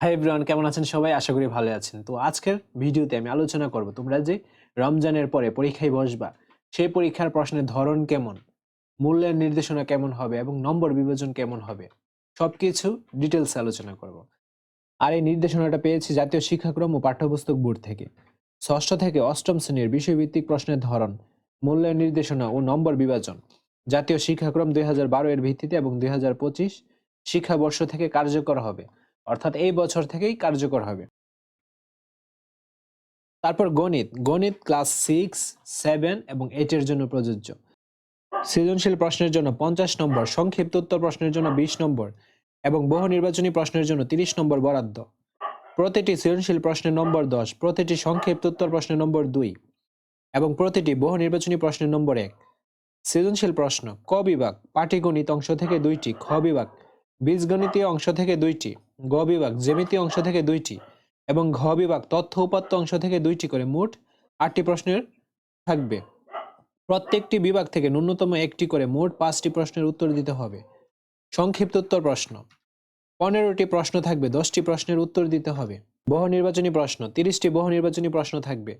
Hi everyone কেমন আছেন সবাই? আশা করি ভালো আছেন। তো আজকের ভিডিওতে আমি আলোচনা করব তোমরা যে রমজানের পরে পরীক্ষায় বসবা, সেই পরীক্ষার প্রশ্নের ধরন কেমন, মূল্যের নির্দেশনা কেমন হবে এবং নম্বর বিভাজন কেমন হবে, সবকিছু ডিটেলস আলোচনা করব। আর এই নির্দেশনাটা পেয়েছি জাতীয় শিক্ষাক্রম ও পাঠ্যপুস্তক বোর্ড থেকে। ষষ্ঠ থেকে অষ্টম শ্রেণির বিষয়ভিত্তিক প্রশ্নের ধরন, মূল্যের নির্দেশনা ও নম্বর বিভাজন, জাতীয় শিক্ষাক্রম দুই হাজার বারো এর ভিত্তিতে এবং দুই হাজার পঁচিশ শিক্ষাবর্ষ থেকে কার্যকর হবে। অর্থাৎ এই বছর থেকেই কার্যকর হবে। তারপর গণিত। গণিত ক্লাস সিক্স, সেভেন এবং এইটের জন্য প্রযোজ্য। সৃজনশীল প্রশ্নের জন্য পঞ্চাশ নম্বর, সংক্ষিপ্ত উত্তর প্রশ্নের জন্য বিশ নম্বর এবং বহু নির্বাচনী প্রশ্নের জন্য তিরিশ নম্বর বরাদ্দ। প্রতিটি সৃজনশীল প্রশ্নের নম্বর দশ, প্রতিটি সংক্ষিপ্ত উত্তর প্রশ্নের নম্বর দুই এবং প্রতিটি বহু নির্বাচনী প্রশ্নের নম্বর এক। সৃজনশীল প্রশ্ন, ক বিভাগ, পাটিগণিত অংশ থেকে দুইটি, খ বিভাগ, বীজগণিতীয় অংশ থেকে দুইটি। গ বিভাগ জ্যামিতি অংশ থেকে দুইটি এবং ঘ বিভাগ তথ্য উপাত্ত অংশ থেকে দুইটি করে মোট আটটি প্রশ্নের থাকবে। প্রত্যেকটি বিভাগ থেকে ন্যূনতম একটি করে মোট পাঁচটি প্রশ্নের উত্তর দিতে হবে। সংক্ষিপ্ত উত্তর প্রশ্ন। পনেরোটি প্রশ্ন থাকবে, দশটি প্রশ্নের উত্তর দিতে হবে। বহু নির্বাচনী প্রশ্ন, তিরিশটি বহু নির্বাচনী প্রশ্ন থাকবে।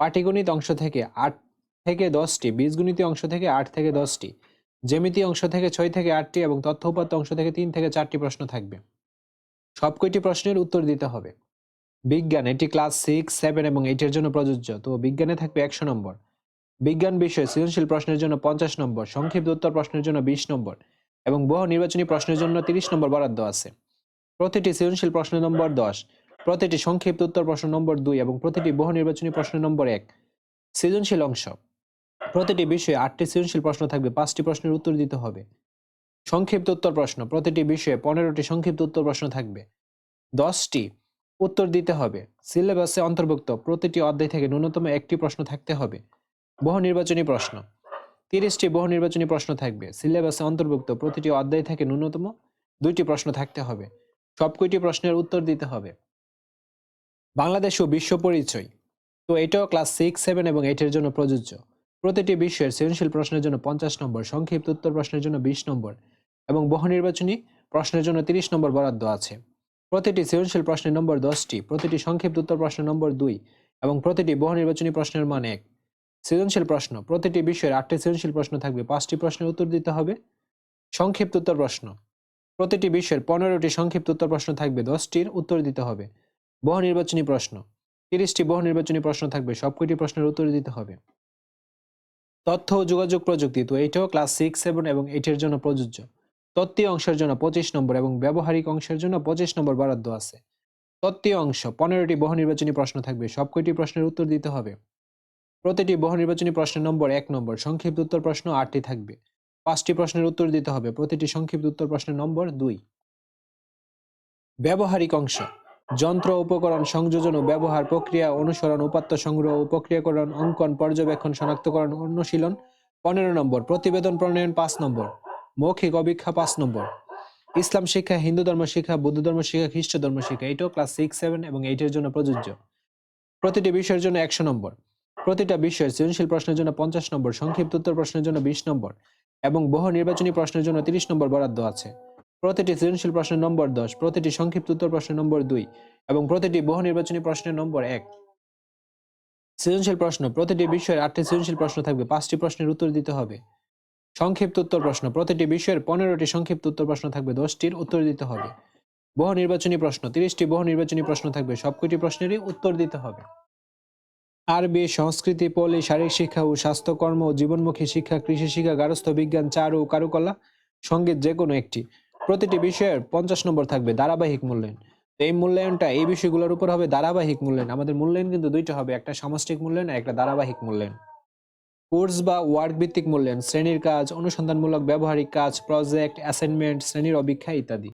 পাটিগণিত অংশ থেকে আট থেকে দশটি বীজগণিতীয় অংশ থেকে আট থেকে দশটি, জ্যামিতি অংশ থেকে ছয় থেকে আটটি এবং তথ্য উপাত্ত অংশ থেকে তিন থেকে চারটি প্রশ্ন থাকবে। সব কয়টি প্রশ্নের উত্তর দিতে হবে। বিজ্ঞান, এটি ক্লাস সিক্স সেভেন এবং এইটের জন্য প্রযোজ্য। তো বিজ্ঞানে থাকবে একশো নম্বর। বিজ্ঞান বিষয়ে সৃজনশীল প্রশ্নের জন্য পঞ্চাশ নম্বর, সংক্ষিপ্ত উত্তর প্রশ্নের জন্য বিশ নম্বর এবং বহু নির্বাচনী প্রশ্নের জন্য তিরিশ নম্বর বরাদ্দ আছে। প্রতিটি সৃজনশীল প্রশ্নের নম্বর দশ, প্রতিটি সংক্ষিপ্ত উত্তর প্রশ্ন নম্বর দুই এবং প্রতিটি বহু নির্বাচনী প্রশ্নের নম্বর এক। সৃজনশীল অংশ। প্রতিটি বিষয়ে আটটি সৃজনশীল প্রশ্ন থাকবে, পাঁচটি প্রশ্নের উত্তর দিতে হবে। সংক্ষিপ্ত উত্তর প্রশ্ন। প্রতিটি বিষয়ে পনেরোটি সংক্ষিপ্ত উত্তর প্রশ্ন থাকবে। দশটি উত্তর দিতে হবে। সিলেবাসে অন্তর্ভুক্ত প্রতিটি অধ্যায় থেকে ন্যূনতম একটি প্রশ্ন থাকতে হবে। বহু নির্বাচনী প্রশ্ন। তিরিশটি বহু নির্বাচনী প্রশ্ন থাকবে। সিলেবাসে অন্তর্ভুক্ত প্রতিটি অধ্যায় থেকে ন্যূনতম দুইটি প্রশ্ন থাকতে হবে। সবকটি প্রশ্নের উত্তর দিতে হবে। বাংলাদেশ ও বিশ্ব পরিচয়। তো এটাও ক্লাস সিক্স, সেভেন এবং এইটের জন্য প্রযোজ্য। প্রতিটি বিশ্বের সৃজনশীল প্রশ্নের জন্য পঞ্চাশ নম্বর, সংক্ষিপ্ত উত্তর প্রশ্নের জন্য বিশ নম্বর। এবং বহু নির্বাচনী প্রশ্নের জন্য তিরিশ নম্বর বরাদ্দ আছে। প্রতিটি সৃজনশীল প্রশ্নের নম্বর দশটি, প্রতিটি সংক্ষিপ্ত উত্তর প্রশ্নের নম্বর দুই এবং প্রতিটি বহু নির্বাচনী প্রশ্নের মান এক। সৃজনশীল প্রশ্ন, প্রতিটি বিষয়ের আটটি সৃজনশীল প্রশ্ন থাকবে, পাঁচটি প্রশ্নের উত্তর দিতে হবে। সংক্ষিপ্ত উত্তর প্রশ্ন, প্রতিটি বিষয়ের পনেরোটি সংক্ষিপ্ত উত্তর প্রশ্ন থাকবে, দশটির উত্তর দিতে হবে। বহু নির্বাচনী প্রশ্ন, তিরিশটি বহু নির্বাচনী প্রশ্ন থাকবে, সবকটি প্রশ্নের উত্তর দিতে হবে। তথ্য ও যোগাযোগ প্রযুক্তি, তো এইটাও ক্লাস সিক্স সেভেন এবং এইটের জন্য প্রযোজ্য। তত্ত্বীয় অংশের জন্য পঁচিশ নম্বর এবং ব্যবহারিক অংশের জন্য পঁচিশ নম্বর বরাদ্দ আছে। তত্ত্বীয় অংশ, পনেরোটি বহু নির্বাচনী প্রশ্ন থাকবে, সব কয়টি প্রশ্নের উত্তর দিতে হবে? প্রতিটি বহু নির্বাচনী প্রশ্নের নম্বর এক নম্বর, সংক্ষিপ্ত উত্তর প্রশ্ন আটটি থাকবে। পাঁচটি প্রশ্নের উত্তর দিতে হবে, প্রতিটি সংক্ষিপ্ত উত্তর প্রশ্নের নম্বর দুই। ব্যবহারিক অংশ, যন্ত্র, উপকরণ সংযোজন ও ব্যবহার প্রক্রিয়া, অনুসরণ, উপাত্ত সংগ্রহ, প্রক্রিয়াকরণ, অঙ্কন, পর্যবেক্ষণ, শনাক্তকরণ, অনুশীলন। পনেরো নম্বর, প্রতিবেদন প্রণয়ন পাঁচ নম্বর। মৌখিক অভিক্ষা পাঁচ নম্বর। ইসলাম শিক্ষা, হিন্দু ধর্ম শিক্ষা, বৌদ্ধ ধর্ম শিক্ষা, খ্রিস্ট ধর্ম শিক্ষা, এটাও ক্লাস সিক্স সেভেন এবং এইটের জন্য প্রযোজ্য। প্রতিটি বিষয়ের জন্য একশো নম্বর। প্রতিটা বিষয়ের সৃজনশীল প্রশ্নের জন্য পঞ্চাশ নম্বর, সংক্ষিপ্ত উত্তর প্রশ্নের জন্য বিশ নম্বর এবং বহু নির্বাচনী প্রশ্নের জন্য তিরিশ নম্বর বরাদ্দ আছে। প্রতিটি সৃজনশীল প্রশ্নের নম্বর দশ, প্রতিটি সংক্ষিপ্ত উত্তর প্রশ্নের নম্বর দুই এবং প্রতিটি বহু নির্বাচনী প্রশ্নের নম্বর এক। সৃজনশীল প্রশ্ন, প্রতিটি বিষয়ের আটটি সৃজনশীল প্রশ্ন থাকবে, পাঁচটি প্রশ্নের উত্তর দিতে হবে। সংক্ষিপ্ত উত্তর প্রশ্ন। প্রতিটি বিষয়ের পনেরোটি সংক্ষিপ্ত উত্তর প্রশ্ন থাকবে, দশটির উত্তর দিতে হবে। বহু নির্বাচনী প্রশ্ন, তিরিশটি বহু নির্বাচনী প্রশ্ন থাকবে, সবকটি প্রশ্নেরই উত্তর দিতে হবে। আরবি, সংস্কৃতি, পলি, শারীরিক শিক্ষা ও স্বাস্থ্যকর্ম জীবনমুখী শিক্ষা, কৃষি শিক্ষা গারস্থ বিজ্ঞান, চারু ও কারুকলা সংগীত যে কোনো একটি। প্রতিটি বিষয়ের পঞ্চাশ নম্বর থাকবে, ধারাবাহিক মূল্যায়ন। এই মূল্যায়নটা, এই বিষয়গুলোর উপর হবে ধারাবাহিক মূল্যায়ন। আমাদের মূল্যায়ন কিন্তু দুইটা হবে, একটা সামষ্টিক মূল্যায়ন আর একটা ধারাবাহিক মূল্যায়ন। কোর্স বা ওয়ার্ক ভিত্তিক মূল্যায়ন, শ্রেণির কাজ, অনুসন্ধানমূলক, ব্যবহারিক কাজ, প্রজেক্ট, অ্যাসাইনমেন্ট, শ্রেণির অপেক্ষা ইত্যাদি।